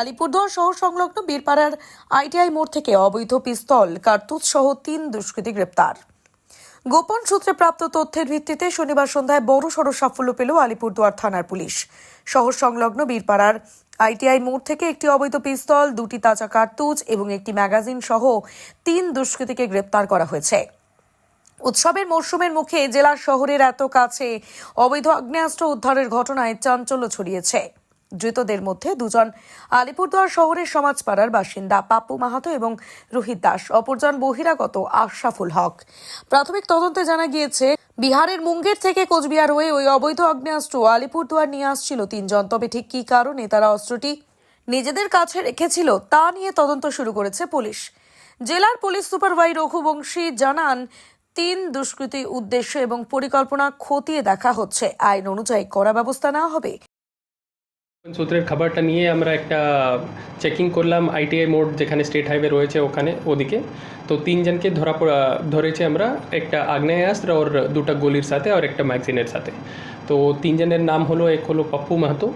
আলিপুরদুয়ার শহর সংলগ্ন বীরপাড়ার আইটিআই মোড় থেকে অবৈধ পিস্তল, কার্তুজ সহ তিন দুষ্কৃতী গ্রেপ্তার। গোপন সূত্রে প্রাপ্ত তথ্যের ভিত্তিতে শনিবার সন্ধ্যায় বড় সড় সাফল্য পেল আলিপুরদুয়ার থানার পুলিশ। শহর সংলগ্ন বীরপাড়ার আইটিআই মোড় থেকে একটি অবৈধ পিস্তল, দুটি তাজা কার্তুজ এবং একটি ম্যাগাজিন সহ তিন দুষ্কৃতীকে গ্রেপ্তার করা হয়েছে। উৎসবের মরশুমের মুখে জেলার শহরের এত কাছে অবৈধ আগ্নেয়াস্ত্র উদ্ধারের ঘটনায় চাঞ্চল্য ছড়িয়েছে। ধৃতদের মধ্যে দুজন আলিপুরদুয়ার শহরের সমাজপাড়ার বাসিন্দা পাপ্পু মাহাতো এবং রোহিত দাস। অপরজন বহিরাগত আশরাফুল হক। প্রাথমিক তদন্তে জানা গিয়েছে, বিহারের মুঙ্গের থেকে কোচবিহার হয়ে ওই অবৈধ আগ্নেয়াস্ত্র আলিপুরদুয়ার নিয়ে আসছিল তিনজন। তবে ঠিক কী কারণে তারা অস্ত্রটি নিজেদের কাছে রেখেছিল, তা নিয়ে তদন্ত শুরু করেছে পুলিশ। জেলার পুলিশ সুপার ওয়াই রঘুবংশী জানান, তিন দুষ্কৃতী উদ্দেশ্য এবং পরিকল্পনা খতিয়ে দেখা হচ্ছে। আইন অনুযায়ী কড়া ব্যবস্থা নেওয়া হবে। সূত্রের খাবারটা নিয়ে আমরা একটা চেকিং করলাম আইটিআই মোড যেখানে স্টেট হাইওয়ে রয়েছে ওখানে, ওদিকে। তো তিনজনকে ধরা পড়া- ধরেছে আমরা একটা আগ্নেয়াস্ত্র ওর দুটা গলির সাথে আর একটা ম্যাগজিনের সাথে। তো তিনজনের নাম হলো, এক হলো পপ্পু মাহাতো,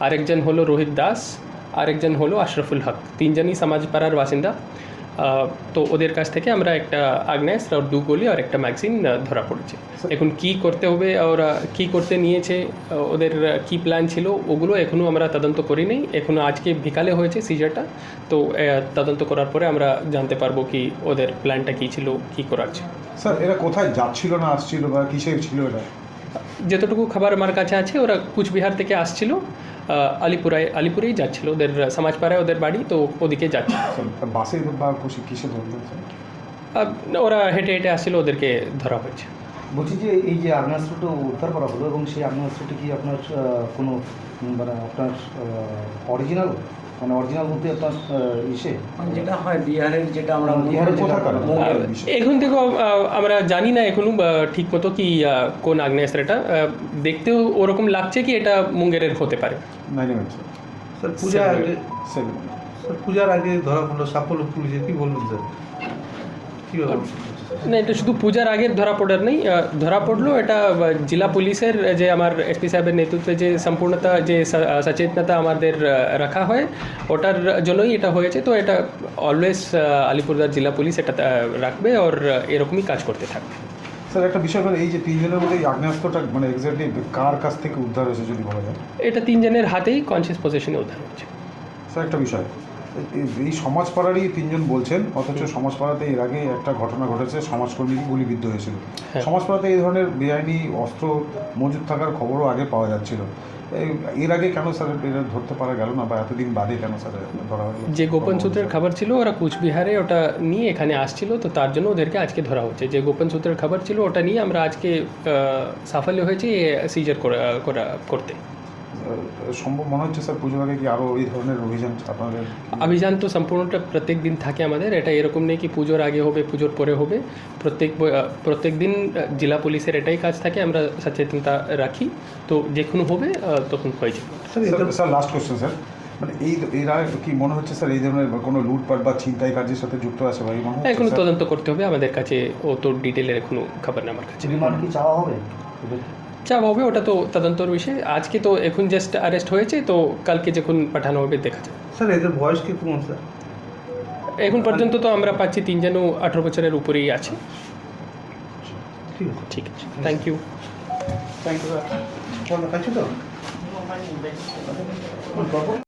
আরেকজন হলো রোহিত দাস, আরেকজন হলো আশরাফুল হক। তিনজনই সমাজপাড়ার বাসিন্দা। তো ওদের কাছ থেকে আমরা একটা আগ্নেয়াস্ত্র আর দু গলি, আর একটা ম্যাগজিন ধরা পড়েছে। এখন কি করতে হবে, ওরা কি করতে নিয়েছে ওদের কি প্ল্যান ছিল, ওগুলো এখনও আমরা তদন্ত করি করিনি। এখনও আজকে বিকালে হয়েছে সিজারটা তো তদন্ত করার পরে আমরা জানতে পারব কি ওদের প্ল্যানটা কি ছিল, কি করার ছিল স্যার এরা কোথায় যাচ্ছিল না আসছিল বা কিসের ছিল এটা? যতটুকু খাবার আমার কাছে আছে ওরা কুচবিহার থেকে আসছিল আলিপুরায় আলিপুরেই যাচ্ছিল। ওদের সমাজপাড়ায় ওদের বাড়ি তো ওদিকে যাচ্ছে স্যার, বাসে বা কিসে ওরা হেঁটে হেঁটে আসছিল ওদেরকে ধরা হয়েছে। বলছি যে এই যে আগ্নেয়াস্ত্রটা উদ্ধার করা হলো এবং সেই আগ্নেয়াস্ত্রটি কি আপনার কোনো মানে আপনার অরিজিনাল মানে অরিজিনাল বলতে আপনার ইসে। মানে যেটা হয় বিহারের যেটা আমরা কোথাকার? এখন থেকে আমরা জানি না এখনও ঠিক মতো কি কোন আগ্নেয়াস্ত্রটা দেখতেও ওরকম লাগছে কি এটা মুঙ্গেরের হতে পারে? স্যার আগে স্যার পূজার আগে ধরা পড়ল সাফল্য পুলিশে কি বলবেন স্যার? কীভাবে না এটা শুধু পূজার আগে ধরা পড়ার নেই ধরা পড়ল এটা জেলা পুলিশের যে আমার এসপি সাহেবের নেতৃত্বে যে সম্পূর্ণতা যে সচেতনতা আমাদের রাখা হয় ওটার জন্যই এটা হয়েছে তো এটা অলওয়েজ আলিপুরদার জেলা পুলিশ এটা রাখবে আর এরকমই কাজ করতে থাকবে। স্যার একটা বিষয় মানে এই যে তিনজনের মধ্যে আগ্নেয়াস্ত্রটা মানে এক্স্যাক্টলি কার কাছ থেকে উদ্ধার হয়েছে যদি বলা যায়? এটা তিনজনের হাতেই কনসিয়াস পজিশনে উদ্ধার হয়েছে। স্যার একটা বিষয় এই- সমাজপাড়ারই তিনজন বলছেন অথচ সমাজপাড়াতে এর আগে একটা ঘটনা ঘটেছে সমাজকর্মী গুলিবিদ্ধ হয়েছিল। হ্যাঁ। সমাজপাড়াতে এই ধরনের বেআইনি অস্ত্র মজুদ থাকার খবরও আগে পাওয়া যাচ্ছিল। এর আগে কেন স্যার এটা ধরতে পারা গেল না বা এতদিন বাদে কেন স্যার ধরা হলো? যে গোপন সূত্রের খাবার ছিল ওরা কুচবিহারে ওটা নিয়ে এখানে আসছিল তো তার জন্য ওদেরকে আজকে ধরা হচ্ছে। যে গোপন সূত্রের খাবার ছিল ওটা নিয়ে আমরা আজকে সাফল্য হয়েছে সিজার করা করতে। সম্ভব মনে হচ্ছে স্যার পুজোর আগে কি আরও এই ধরনের অভিযান আপনাদের অভিযান তো সম্পূর্ণটা প্রত্যেক দিন থাকে আমাদের। এটা এরকম নেই কি পুজোর আগে হবে পুজোর পরে হবে। প্রত্যেক প্রত্যেক দিন জেলা পুলিশের এটাই কাজ থাকে আমরা সচেতনতা রাখি। তো যে কোনো হবে তখন হয়ে যাবে। স্যার লাস্ট কোশ্চেন স্যার মানে এই এরা কি মনে হচ্ছে স্যার এই ধরনের কোনো লুটপাট বা ছিনতাই কাজের সাথে যুক্ত আছে বা মনে হচ্ছে, এখনও তদন্ত করতে হবে। আমাদের কাছে ও তো ডিটেলের এখনও খাবার নেই আমার কাছে। রিমান্ড কি চাওয়া হবে? যা হবে ওটা তো তদন্তর বিষয়। আজকে তো এখন জাস্ট অ্যারেস্ট হয়েছে তো কালকে যখন পাঠানো হবে দেখা যাবে। স্যার এদের বয়স কি কম স্যার? এখন পর্যন্ত তো আমরা পাচ্ছি তিনজনও আঠেরো বছরের উপরেই আছে। ঠিক আছে। Thank you thank you sir তো?